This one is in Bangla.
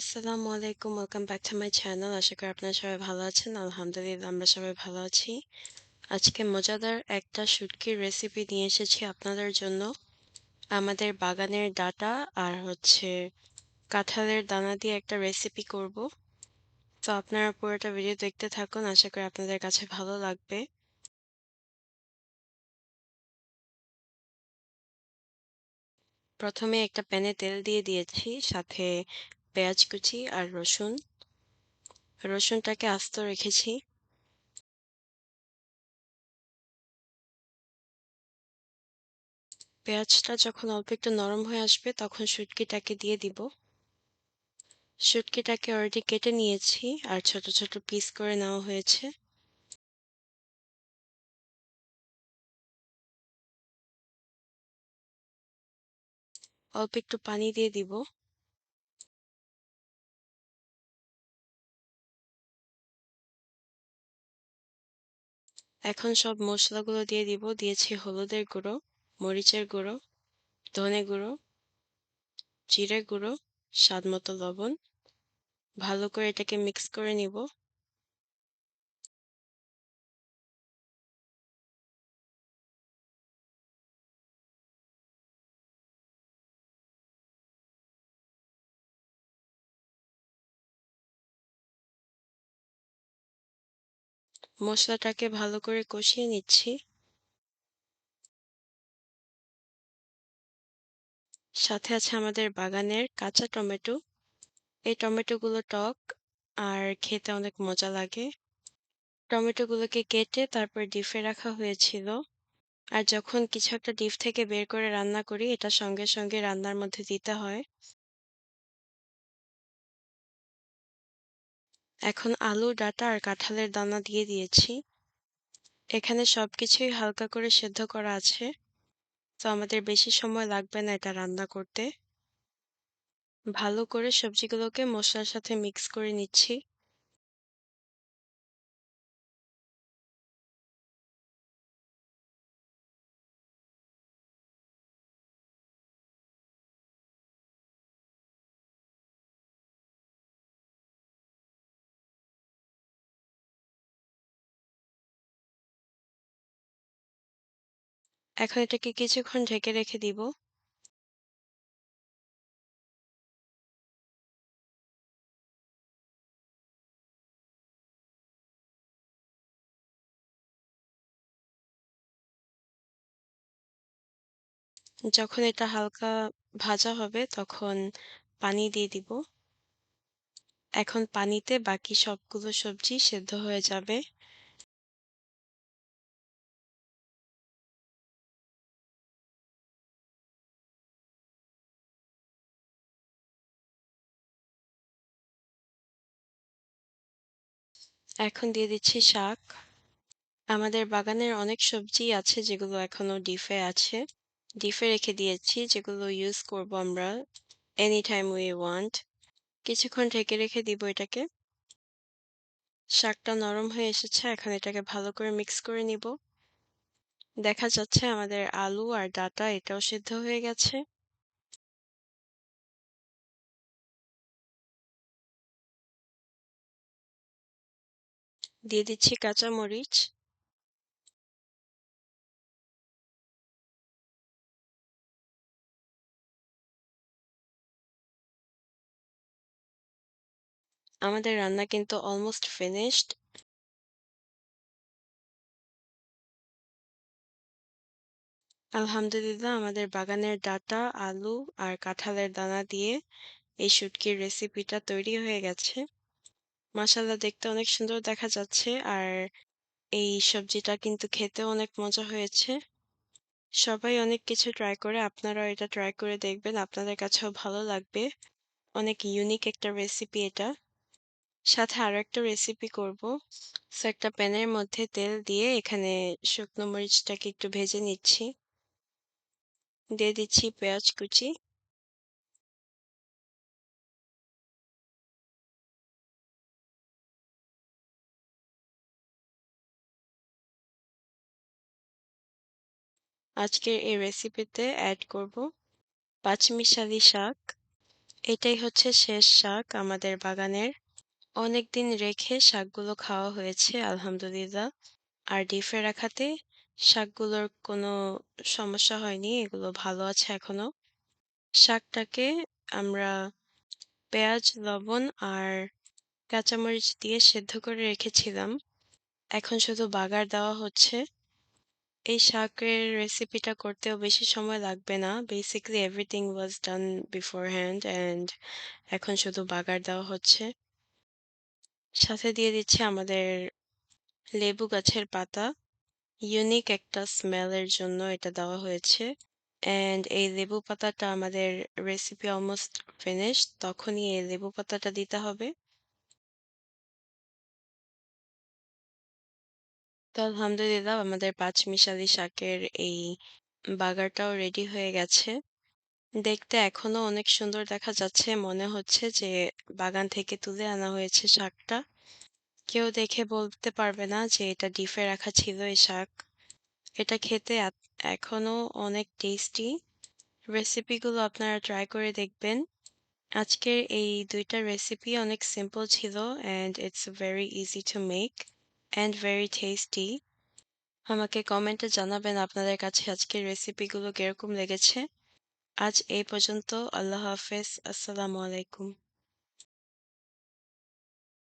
আসসালামু আলাইকুম। Welcome back to my channel. আশা করি আপনারা সবাই ভালো আছেন। আলহামদুলিল্লাহ আমরা সবাই ভালো আছি। আজকে মজাদার একটা শুটকির রেসিপি নিয়ে এসেছি আপনাদের জন্য। আমাদের বাগানের ডাঁটা আর হচ্ছে কাঁঠালের দানা দিয়ে একটা রেসিপি করব। তো আপনারা পুরোটা ভিডিও দেখতে থাকুন। আশা করি আপনাদের কাছে ভালো লাগবে। প্রথমে একটা প্যানে তেল দিয়ে দিয়েছি, সাথে পেঁয়াজ কুচি আর রসুন। রসুনটাকে আস্ত রেখেছি। পেঁয়াজটা যখন অল্প একটু নরম হয়ে আসবে তখন শুটকিটাকে দিয়ে দিব। শুটকিটাকে অলরেডি কেটে নিয়েছি আর ছোট ছোট পিস করে নেওয়া হয়েছে। অল্প একটু পানি দিয়ে দিব। এখন সব মশলাগুলো দিয়ে দিব। দিয়েছি হলুদের গুঁড়ো, মরিচের গুঁড়ো, ধনে গুঁড়ো, জিরে গুঁড়ো, স্বাদ মতো লবণ। ভালো করে এটাকে মিক্স করে নিব। মশলাটাকে ভালো করে কষিয়ে নিচ্ছি। সাথে আছে আমাদের বাগানের কাঁচা টমেটো। এই টমেটোগুলো টক আর খেতে অনেক মজা লাগে। টমেটোগুলোকে কেটে তারপর ডিফে রাখা হয়েছিল। আর যখন কিছু একটা ডিপ থেকে বের করে রান্না করি, এটা সঙ্গে সঙ্গে রান্নার মধ্যে দিতে হয়। এখন আলু, ডাঁটা আর কাঁঠালের দানা দিয়ে দিয়েছি। এখানে সব কিছুই হালকা করে সেদ্ধ করা আছে। তো আমাদের বেশি সময় লাগবে না এটা রান্না করতে। ভালো করে সবজিগুলোকে মশলার সাথে মিক্স করে নিচ্ছি। এখন এটাকে কিছুক্ষণ ঢেকে রেখে দিব। যখন এটা হালকা ভাজা হবে তখন পানি দিয়ে দিব। এখন পানিতে বাকি সবগুলো সবজি সেদ্ধ হয়ে যাবে। এখন দিয়ে দিচ্ছি শাক। আমাদের বাগানের অনেক সবজি আছে যেগুলো এখনও ডিফে আছে। ডিফে রেখে দিয়েছি যেগুলো ইউজ করব আমরা এনি টাইম উই ওয়ান্ট। কিছুক্ষণ ঢেকে রেখে দিব এটাকে। শাকটা নরম হয়ে এসেছে, এখন এটাকে ভালো করে মিক্স করে নিব। দেখা যাচ্ছে আমাদের আলু আর ডাঁটা এটাও সিদ্ধ হয়ে গেছে। দিয়ে দিচ্ছি কাঁচা মরিচ। আমাদের রান্না কিন্তু অলমোস্ট ফিনিশড। আলহামদুলিল্লাহ আমাদের বাগানের ডাঁটা, আলু আর কাঁঠালের দানা দিয়ে এই শুটকির রেসিপিটা তৈরি হয়ে গেছে। মাশাআল্লাহ দেখতে অনেক সুন্দর দেখা যাচ্ছে আর এই সবজিটা কিন্তু খেতেও অনেক মজা হয়েছে। সবাই অনেক কিছু ট্রাই করে, আপনারাও এটা ট্রাই করে দেখবেন, আপনাদের কাছেও ভালো লাগবে। অনেক ইউনিক একটা রেসিপি এটা। সাথে আরও একটা রেসিপি করব। সো একটা প্যানের মধ্যে তেল দিয়ে এখানে শুকনো মরিচটাকে একটু ভেজে নিচ্ছি। দিয়ে দিচ্ছি পেঁয়াজ কুচি। আজকের এই রেসিপিতে অ্যাড করব পাঁচমিশালি শাক। এটাই হচ্ছে শেষ শাক আমাদের বাগানের। অনেকদিন রেখে শাকগুলো খাওয়া হয়েছে আলহামদুলিল্লাহ। আর ডিপে রাখাতে শাকগুলোর কোনো সমস্যা হয়নি। এগুলো ভালো আছে এখনও। শাকটাকে আমরা পেঁয়াজ, লবণ আর কাঁচামরিচ দিয়ে সেদ্ধ করে রেখেছিলাম। এখন শুধু বাগার দেওয়া হচ্ছে। এই শাকের রেসিপিটা করতেও বেশি সময় লাগবে না। Basically everything was done beforehand and এখন শুধু বাগার দেওয়া হচ্ছে। সাথে দিয়ে দিচ্ছি আমাদের লেবু গাছের পাতা। ইউনিক একটা স্মেলের জন্য এটা দেওয়া হয়েছে। অ্যান্ড এই লেবু পাতাটা আমাদের রেসিপি অলমোস্ট ফিনিশড তখনই এই লেবু পাতাটা দিতে হবে। তো আলহামদুলিল্লাহ, আমাদের পাঁচমিশালি শাকের এই বাগারটাও রেডি হয়ে গেছে। দেখতে এখনও অনেক সুন্দর দেখা যাচ্ছে। মনে হচ্ছে যে বাগান থেকে তুলে আনা হয়েছে শাকটা। কেউ দেখে বলতে পারবে না যে এটা ডিপে রাখা ছিল এই শাক। এটা খেতে এখনও অনেক টেস্টি। রেসিপিগুলো আপনারা ট্রাই করে দেখবেন। আজকের এই ২ টা রেসিপি অনেক সিম্পল ছিল and it's very easy to make and very tasty. আমাকে কমেন্টে জানাবেন আপনাদের কাছে আজকের রেসিপিগুলো কীরকম লেগেছে। আজ এই পর্যন্ত। আল্লাহ হাফেজ। আসসালামু আলাইকুম।